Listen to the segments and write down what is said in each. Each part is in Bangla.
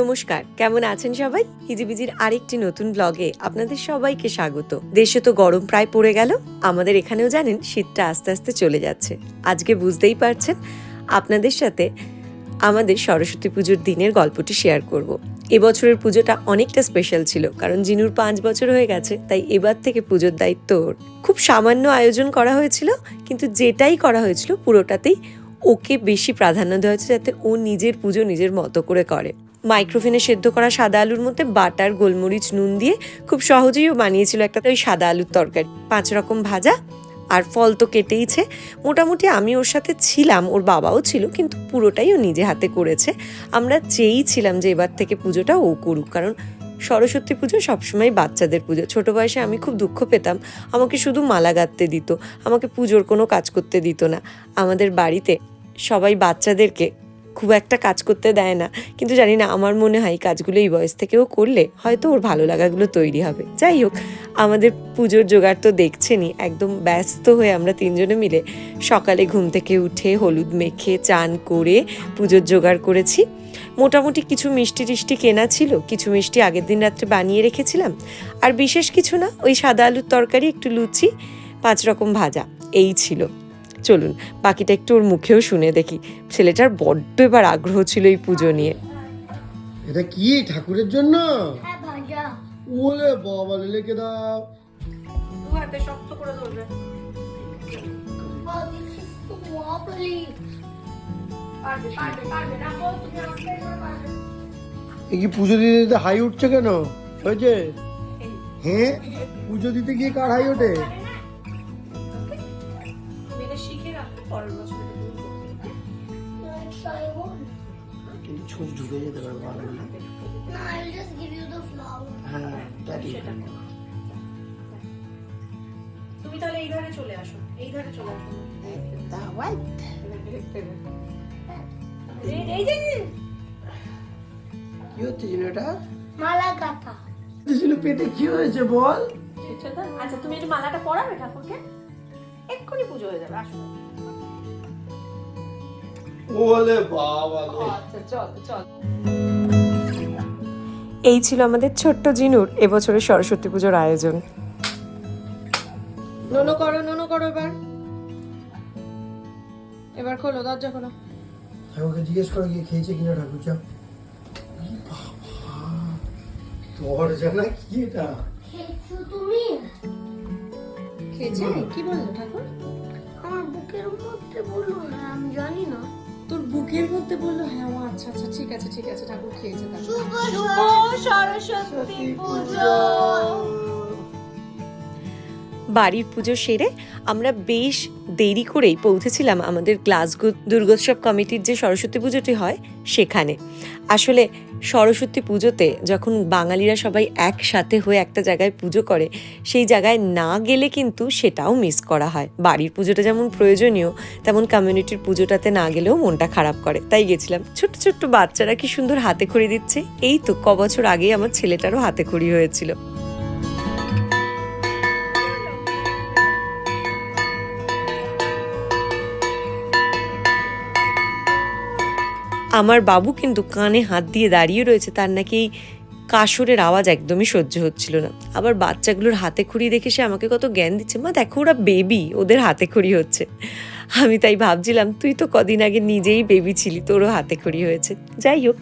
নমস্কার, কেমন আছেন সবাই? হিজিবিজির আরেকটি নতুন ব্লগে আপনাদের সবাইকে স্বাগত। দেশে তো গরম প্রায় পড়ে গেল, আমাদের এখানেও জানেন শীতটা আস্তে আস্তে চলে যাচ্ছে। আজকে বুঝতেই পারছেন, আপনাদের সাথে আমাদের সরস্বতী পুজোর দিনের গল্পটি শেয়ার করব। এবছরের পুজোটা অনেকটা স্পেশাল ছিল, কারণ জিনুর পাঁচ বছর হয়ে গেছে, তাই এবার থেকে পুজোর দায়িত্ব ওর। খুব সামান্য আয়োজন করা হয়েছিল, কিন্তু যেটাই করা হয়েছিল পুরোটাতেই ওকে বেশি প্রাধান্য দেওয়া হয়েছে যাতে ও নিজের পুজো নিজের মতো করে করে। মাইক্রোফোনে সেদ্ধ করা সাদা আলুর মধ্যে বাটার, গোলমরিচ, নুন দিয়ে খুব সহজেই বানিয়েছিল একটা ওই সাদা আলুর তরকারি। পাঁচ রকম ভাজা, আর ফল তো কেটেইছে। মোটামুটি আমি ওর সাথে ছিলাম, ওর বাবাও ছিল, কিন্তু পুরোটাই ও নিজে হাতে করেছে। আমরা চেয়েছিলাম যে এবার থেকে পুজোটা ও করুক, কারণ সরস্বতী পুজো সবসময় বাচ্চাদের পুজো। ছোট বয়সে আমি খুব দুঃখ পেতাম, আমাকে শুধু মালা গাঁথতে দিত, আমাকে পুজোর কোনো কাজ করতে দিত না। আমাদের বাড়িতে সবাই বাচ্চাদেরকে খুব একটা কাজ করতে দেয় না। কিন্তু জানি না, আমার মনে হয় কাজগুলো এই বয়স থেকেও করলে হয়তো ওর ভালো লাগাগুলো তৈরি হবে। যাই হোক, আমাদের পুজোর জোগাড় তো দেখছেনই, একদম ব্যস্ত হয়ে আমরা তিনজনে মিলে সকালে ঘুম থেকে উঠে হলুদ মেখে চান করে পুজোর জোগাড় করেছি। মোটামুটি কিছু মিষ্টি টিষ্টি কেনা ছিল, কিছু মিষ্টি আগের দিন রাত্রে বানিয়ে রেখেছিলাম। আর বিশেষ কিছু না, ওই সাদা আলুর তরকারি, একটু লুচি, পাঁচ রকম ভাজা, এই ছিল। চলুন বাকিটা একটু ওর মুখেও শুনে দেখি। ছেলেটার বড্ড এবার আগ্রহ ছিল এই পুজো নিয়ে। এটা কি? ঠাকুরের জন্য? হ্যাঁ ওলে বাবা লেকে দাও. কি পুজো দিতে দিতে হাই উঠছে কেন? হয়েছে? হ্যাঁ? পুজো দিতে গিয়ে কার হাই ওঠে? Try one. কিন্তু ছোট ঢুকে যেতে পারে ভালো না. হ্যাঁ তুমি তাহলে এই ধারে চলে আসো এই ধারে চলে আসো। এই- এই যে কি হচ্ছে জিনো এটা? Malagata. জিনো পেটে কি হয়েছে বল? আচ্ছা তুমি একটু মালাটা পরাবে ঠাকুরকে? এক্ষুনি পুজো হয়ে যাবে আসো। ওলে বাবা আচ্ছা চল চল। এই ছিল আমাদের ছোট্ট জিনুর এবছরের সরস্বতী পুজোর আয়োজন। নোনো করো নোনো করো এবার। এবার খোলো দরজা খোলো। ঠাকুরকে জিজ্ঞেস করো গিয়ে খেয়েছে কিনা ঠাকুর চা তোর জানা কি এটা? খেয়েছো তুমি? খেয়েছে? কি বলল ঠাকুর? আমার বুকের মধ্যে বলল হ্যাঁ আমি জানি না। তোর বুকের মধ্যে বলল হ্যাঁ ও আচ্ছা আচ্ছা ঠিক আছে ঠিক আছে ঠাকুর খেয়েছে। শুভ সরস্বতী পুজো। বাড়ির পুজো সেরে আমরা বেশ দেরি করেই পৌঁছেছিলাম আমাদের গ্লাসগো দুর্গোৎসব কমিটির যে সরস্বতী পুজোটি হয় সেখানে। আসলে সরস্বতী পুজোতে যখন বাঙালিরা সবাই একসাথে হয়ে একটা জায়গায় পুজো করে, সেই জায়গায় না গেলে কিন্তু সেটাও মিস করা হয়। বাড়ির পুজোটা যেমন প্রয়োজনীয়, তেমন কমিউনিটির পুজোটাতে না গেলেও মনটা খারাপ করে। তাই গেছিলাম। ছোট্ট ছোট্ট বাচ্চারা কি সুন্দর হাতে খড়ি দিচ্ছে। এই তো ক বছর আগেই আমার ছেলেটারও হাতে খড়ি হয়েছিল। আমার বাবু কিন্তু কানে হাত দিয়ে দাঁড়িয়ে রয়েছে, তার নাকি এই কাসরের আওয়াজ একদমই সহ্য হচ্ছিল না। আবার বাচ্চাগুলোর হাতে খুঁড়ি দেখে সে আমাকে কত জ্ঞান দিচ্ছে। মা, দেখো ওরা বেবি ওদের হাতে খুঁড়ি হচ্ছে। আমি তাই ভাবছিলাম, তুই তো কদিন আগে নিজেই বেবি ছিলি, তোরও হাতে খড়ি হয়েছে। যাই হোক,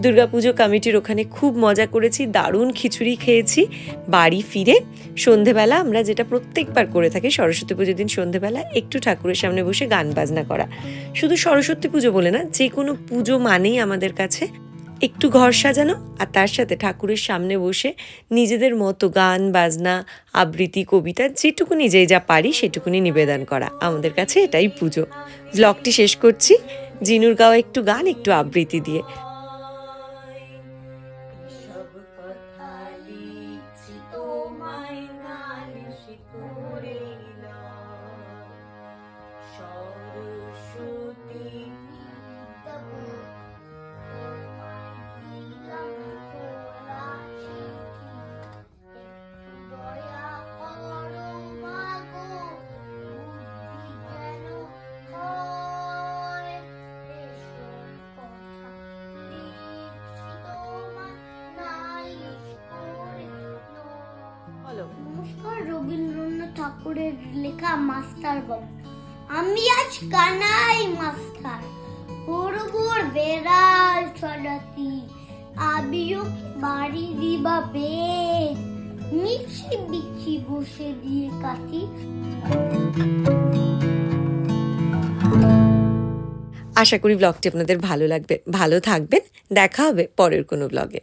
দুর্গাপুজো কমিটির ওখানে খুব মজা করেছি, দারুণ খিচুড়ি খেয়েছি, বাড়ি ফিরে সন্ধেবেলা আমরা যেটা প্রত্যেকবার করে থাকি, সরস্বতী পুজোর দিন সন্ধেবেলা একটু ঠাকুরের সামনে বসে গান বাজনা করা। শুধু সরস্বতী পুজো বলে না যে কোনো পুজো মানেই আমাদের কাছে একটু ঘর সাজানো আর তার সাথে ঠাকুরের সামনে বসে নিজেদের মতো গান, বাজনা, আবৃত্তি, কবিতা যেটুকুনি যে যা পারি সেটুকুনি নিবেদন করা। আমাদের কাছে এটাই পুজো। ব্লগটি শেষ করছি। জিনুর গাওয়া একটু গান, একটু আবৃত্তি দিয়ে। বলো? নমস্কার রবীন্দ্রনাথ ঠাকুরের লেখা মাস্টার বাবু আমি আজ কানাই মাস্টার বড় বেড়াল ছড়াতি আবিও বাড়ি দিবা বেদ মিছি বিছি বসে দিয়ে কাটি আশা করি ব্লগটি আপনাদের ভালো লাগবে ভালো থাকবেন দেখা হবে পরের কোনো ব্লগে